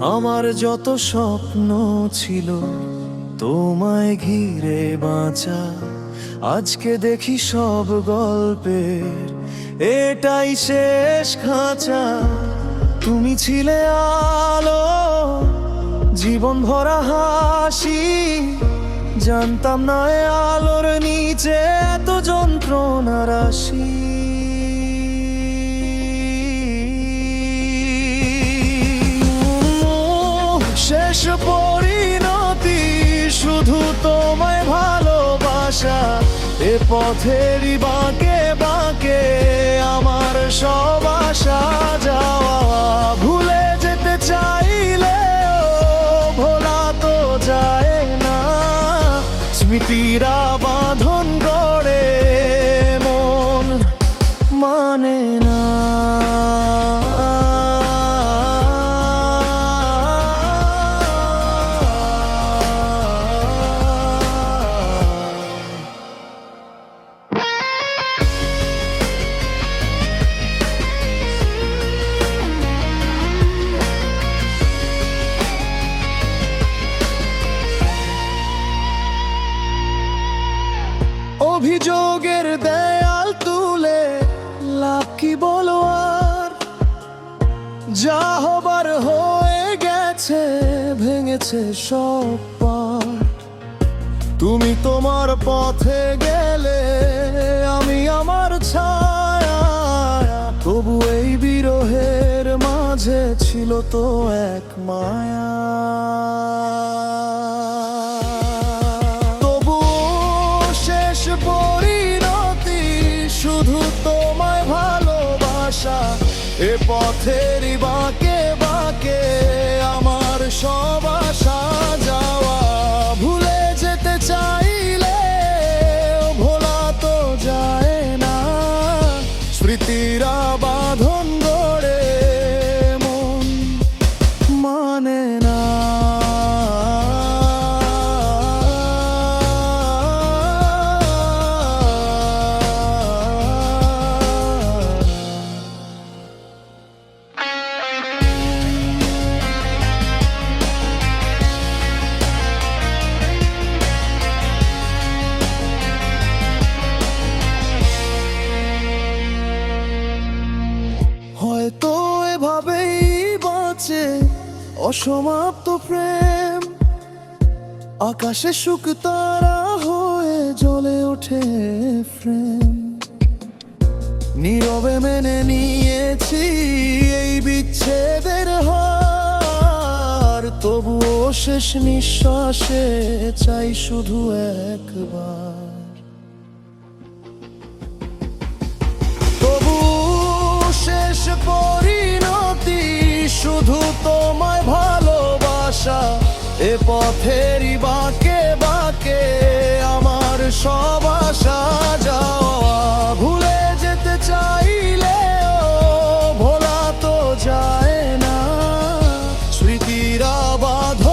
আমার যত স্বপ্ন ছিল তোমায় ঘিরে বাঁচা। আজকে দেখি সব গল্পের এটাই শেষ খাঁচা। তুমি ছিলে আলো, জীবন ভরা হাসি। জানতাম না আলোর নিচে এত যন্ত্রণা রাশি ভালোবাসা এ পথেরই বাঁকে বাঁকে আমার সব আশা যাওয়া। ভুলে যেতে চাইলে ভোলা তো যায় না। স্মৃতিরা অভিযোগের দেয়াল তুলে লাভ কি বলো আর? যা হবার হয়ে গেছে, ভেঙেছে সব তুমি তোমার পথে গেলে আমি আমার ছায়া। তবু এই বিরহের মাঝে ছিল তো এক মায়া তোমায় ভালোবাসা এ পথেরই বাঁকে অসমাপ্ত প্রেম। আকাশে সুখ তারা হয়ে জ্বলে ওঠে ফ্রেম। নীরবে মেনে নিয়েছি এই বিচ্ছেদের হার। তবুও শেষ নিঃশ্বাসে চাই শুধু একবার। তবু শেষ পরিণতি এ পথেরই বাঁকে বাঁকে আমার সব আশা যাওয়া। ভুলে যেতে চাইলে ও, ভোলা তো যায় না। স্মৃতিরা বাঁধন